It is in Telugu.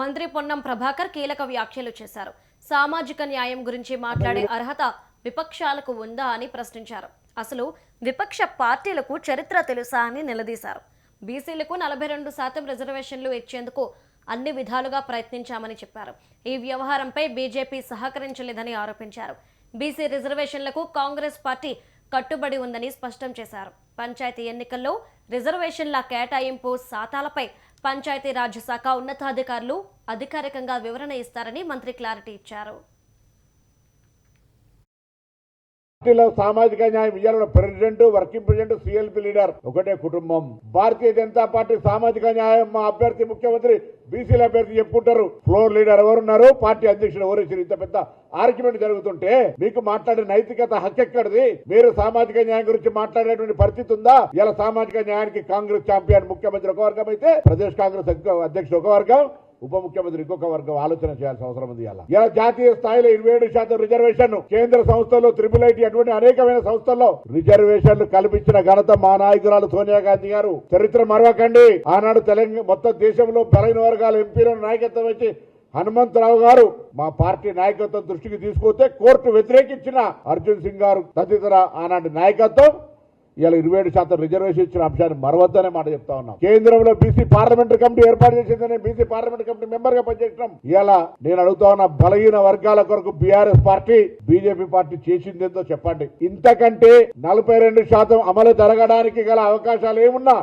మంత్రి పొన్నం ప్రభాకర్ కీలక వ్యాఖ్యలు చేశారు. సామాజిక న్యాయం గురించి మాట్లాడే అర్హత విపక్షాలకు ఉందా అని ప్రశ్నించారు. అసలు విపక్ష పార్టీలకు చరిత్ర తెలుసా అని నిలదీశారు. బీసీలకు నలభై రెండు శాతం రిజర్వేషన్లు ఇచ్చేందుకు అన్ని విధాలుగా ప్రయత్నించామని చెప్పారు. ఈ వ్యవహారంపై బీజేపీ సహకరించలేదని ఆరోపించారు. బీసీ రిజర్వేషన్లకు కాంగ్రెస్ పార్టీ కట్టుబడి ఉందని స్పష్టం చేశారు. పంచాయతీ ఎన్నికల్లో రిజర్వేషన్ల కేటాయింపు శాతాలపై పంచాయతీరాజ్ శాఖ ఉన్నతాధికారులు అధికారికంగా వివరణ ఇస్తారని మంత్రి క్లారిటీ ఇచ్చారు. పార్టీలో సామాజిక న్యాయం ఇయ్యాలన్న president working president CLP leader ఒకటే కుటుంబం. భారతీయ జనతా పార్టీ సామాజిక న్యాయం మా అభ్యర్థి ముఖ్యమంత్రి బీసీల అభ్యర్థి చెప్పుకుంటారు. ఫ్లోర్ లీడర్ ఎవరున్నారు? పార్టీ అధ్యక్షుడు ఎవరు? ఇంత పెద్ద ఆర్గ్యుమెంట్ జరుగుతుంటే మీకు మాట్లాడే నైతికత హక్కెక్కడిది? మీరు సామాజిక న్యాయం గురించి మాట్లాడేటువంటి పరిస్థితి ఉందా? ఇలా సామాజిక న్యాయానికి కాంగ్రెస్ ఛాంపియన్ ముఖ్యమంత్రి ఒక వర్గం అయితే ప్రదేశ్ కాంగ్రెస్ అధ్యక్షుడు ఒక వర్గం ఉప ముఖ్యమంత్రి ఇంకొక వర్గం ఆలోచన చేయాల్సిన అవసరం ఉంది ఇలా ఇలా జాతీయ స్థాయిలో ఇరవై ఏడు శాతం రిజర్వేషన్ కేంద్ర సంస్థల్లో త్రిపుల్ ఐటీ అటువంటి అనేకమైన సంస్థల్లో రిజర్వేషన్లు కల్పించిన ఘనత మా నాయకురాలు సోనియా గాంధీ గారు. చరిత్ర మరవకండి. ఆనాడు తెలంగాణ మొత్తం దేశంలో బలైన వర్గాల ఎంపీలను నాయకత్వం వచ్చి హనుమంతరావు గారు మా పార్టీ నాయకత్వం దృష్టికి తీసుకొస్తే కోర్టు వ్యతిరేకించిన అర్జున్ సింగ్ గారు తదితర ఆనాటి నాయకత్వం. ఇలా ఇరవై ఏడు శాతం రిజర్వేషన్ ఇచ్చిన అంశాన్ని మరవద్దనే మాట చెప్తా ఉన్నాం. కేంద్రంలో బీసీ పార్లమెంటరీ కమిటీ ఏర్పాటు చేసిందని బీసీ పార్లమెంటరీ కమిటీ మెంబర్గా పనిచేసినాం ఇలా నేను అడుగుతా ఉన్న బలహీన వర్గాల కొరకు బీఆర్ఎస్ పార్టీ బీజేపీ పార్టీ చేసిందేందో చెప్పండి. ఇంతకంటే నలభై రెండు శాతం అమలు జరగడానికి గల అవకాశాలు ఏమున్నా